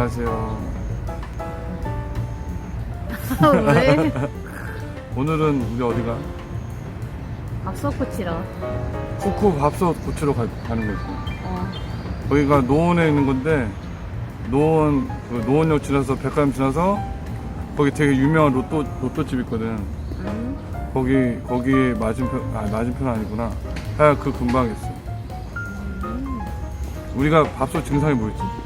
안녕하세요. 왜? 오늘은 우리 어디가? 밥솥 치러. 쿠쿠 밥솥 고치러 가, 가는 거지. 어. 거기가 노원에 있는 건데 노원 그 노원역 지나서 백화점 지나서 거기 되게 유명한 로또 로또집 있거든. 음. 거기 거기 맞은편 아 맞은편 아니구나. 하여 그 근방에 있어. 우리가 밥솥 증상이 뭐였지?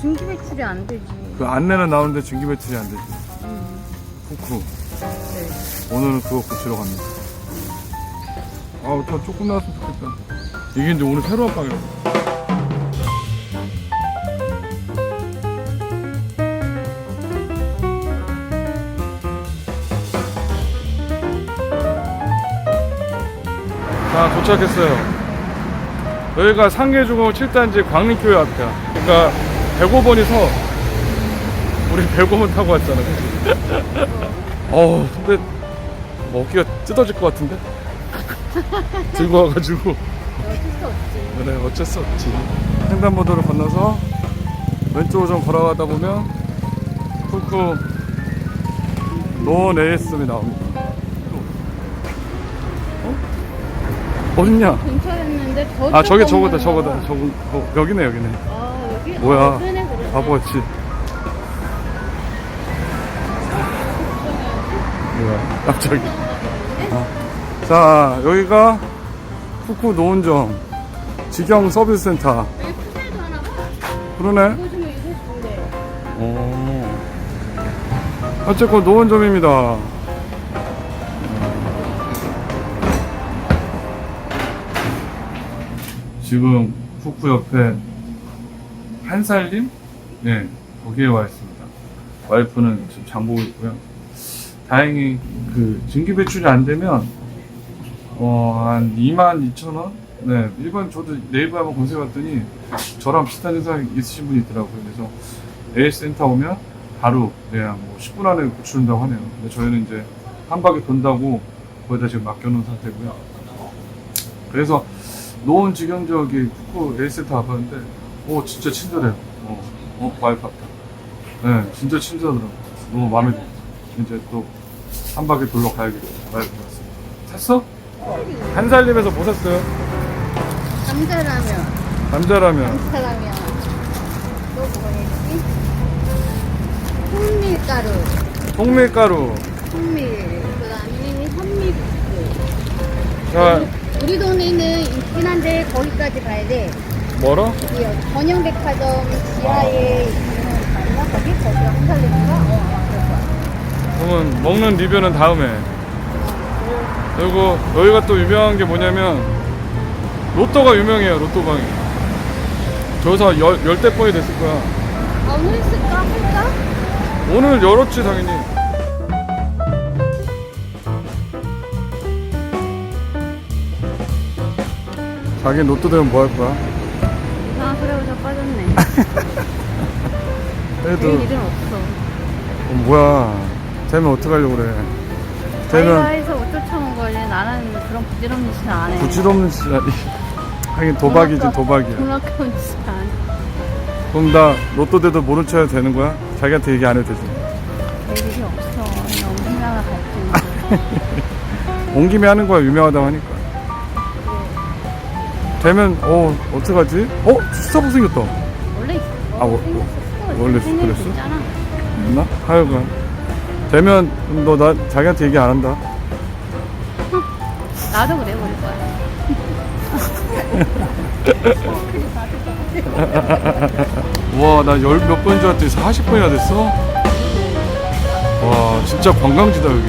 중기 배출이 안 되지. 그 안내는 나오는데 증기 배출이 안 되지. 음. 쿠쿠. 네. 오늘은 그거 고치러 갑니다. 아우, 더 조금 나왔으면 좋겠다. 이게 이제 오늘 새로운 빵이라고. 자, 도착했어요. 여기가 상계중공 7단지 광림교회 앞이야. 그러니까 105번이 서. 우리 105번 타고 왔잖아? 어우 근데 뭐 어깨가 뜯어질 것 같은데 들고 와가지고 어쩔 수 없지. 그래 어쩔 수 없지 횡단보도를 건너서 왼쪽으로 좀 걸어가다 보면 노원 ASM이 나옵니다 어? 어딨냐 근처였는데 저 아 저기 쪽 저거다 저거다 거. 저거 어, 여기네 여기네 아 여기 뭐야 아. 바보같이 뭐야 갑자기 어. 자 여기가 쿠쿠 노은점 직영 서비스 센터 여기 푸셀도 하나 봐. 그러네. 오. 어쨌건 노원점입니다 지금 쿠쿠 옆에 한살림? 네 거기에 와 있습니다. 와이프는 지금 장 보고 있고요. 다행히 그 증기 배출이 안 되면 어 한 2만 2천 원? 네 일반 저도 네이버 한번 검색해봤더니 저랑 비슷한 증상 있으신 분이 있더라고요. 그래서 AS 센터 오면 바로 그냥 뭐 10분 안에 고치는다고 하네요. 근데 저희는 이제 한 바퀴 돈다고 거기다 지금 맡겨놓은 상태고요. 그래서 노원 직영적이 쿠쿠 AS 센터 와봤는데 오 진짜 친절해요 어, 어 와이프 같다 네 진짜 친절하더라고요 너무 마음에 들어요 이제 또 한 바퀴 돌러 가야겠죠. 와이프 같습니다. 샀어? 한 살림에서 뭐 샀어요? 감자라면. 감자라면. 감자라면. 또 뭐가 있지? 홍밀가루. 통밀가루. 홍밀. 그다음에 현미국수. 자, 우리 동네는 있긴 한데 거기까지 가야 돼. 뭐라? 여기 전영백화점 지하에 있는 맞나 거기 거기가 한살림인가? 어 아마 그럴 거야. 그러면 먹는 리뷰는 다음에. 그리고 여기가 또 유명한 게 뭐냐면 로또가 유명해요. 로또방이. 저기서 열, 열대 번이 됐을 거야. 아 오늘 있을까 할까? 오늘 열었지 당연히. 자기 로또 되면 뭐 할 거야? 그래 빠졌네. 그래도 내일 일은 없어. 어, 뭐야 되면 어떡하려고 그래 되면 자기가해서 못 쫓아온 거지. 나는 그런 부질없는 짓은 안 해. 부질없는 짓 아니 하긴 도박이지 돈 도박이야 돈 아까운 짓은 안 해. 그럼 나 로또 돼도 모른 척 해도 되는 거야? 자기한테 얘기 안 해도 되지 될 일이 없어. 너무 생각을 갈지. 온 김에 하는 거야 유명하다고 하니까 되면 어 어떡하지? 어? 스타벅 생겼다. 아, 워-. 원래 그랬어? 있잖아. 있나? 하여간 되면 너 나 자기한테 얘기 안 한다 나도 그래 버릴 거야. 와 나 열 몇 번인 줄 알았더니 40번이나 됐어? 와 진짜 관광지다 여기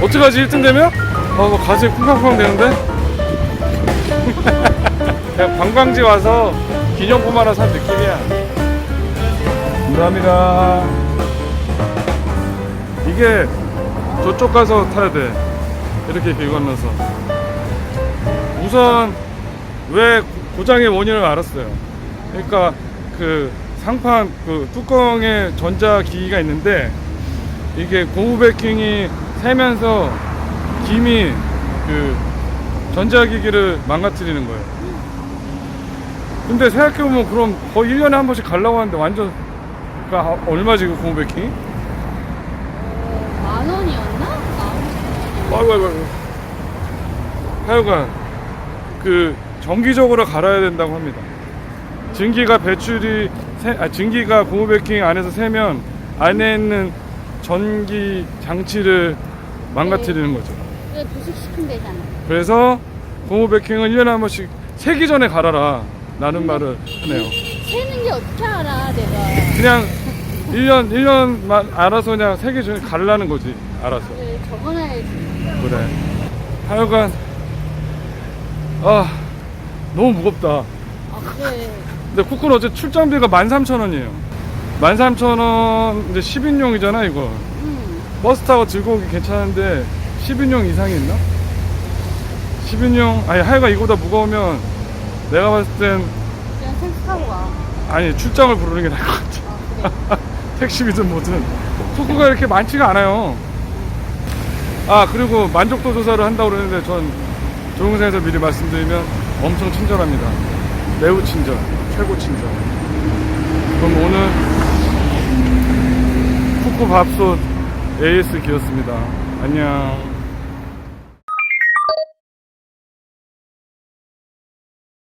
어떡하지 1등 되면? 아뭐 가슴이 쿵쾅쿵쾅 되는데? 그냥 관광지 와서 기념품 하나 산 느낌이야 감사합니다 이게 저쪽 가서 타야 돼 이렇게 길 건너서 우선 왜 고장의 원인을 알았어요. 그러니까 그 상판 그 뚜껑에 전자 기기가 있는데 이게 고무 베킹이 새면서 김이 그 전자기기를 망가뜨리는 거예요. 근데 생각해보면 그럼 거의 1년에 한 번씩 가려고 하는데 완전 그 아, 얼마지 그 고무백킹? 어, 만 원이었나? 만 아이고 아이고 아이고 하여간 그 정기적으로 갈아야 된다고 합니다 증기가 배출이 새, 아, 증기가 고무백킹 안에서 새면 안에 있는 전기 장치를 망가뜨리는 거죠 왜 부식시킨 데잖아. 그래서 고무백킹은 1년에 한 번씩 새기 전에 갈아라 라는 말을 하네요 새는 게 어떻게 알아, 내가. 그냥 1년 1년만 알아서 그냥 새기 전에 갈라는 거지 알아서 그래, 적어놔야지. 그래. 하여간 아 너무 무겁다. 아, 그래. 근데 쿠쿠는 어제 출장비가 13,000원이에요. 13,000원 이제 10인용이잖아 이거. 응. 버스 타고 들고 오기 괜찮은데 10인용 이상이 있나? 10인용 아니 하여간 이거보다 무거우면 내가 봤을 땐 그냥 택시 타고 가. 아니 출장을 부르는 게 나을 것 같아. 아, 그래. 택시비든 뭐든 쿠쿠가 이렇게 많지가 않아요. 아 그리고 만족도 조사를 한다고 그러는데 전 조영사에서 미리 말씀드리면 엄청 친절합니다. 매우 친절, 최고 친절. 그럼 오늘 쿠쿠 밥솥 AS 기였습니다. 안녕.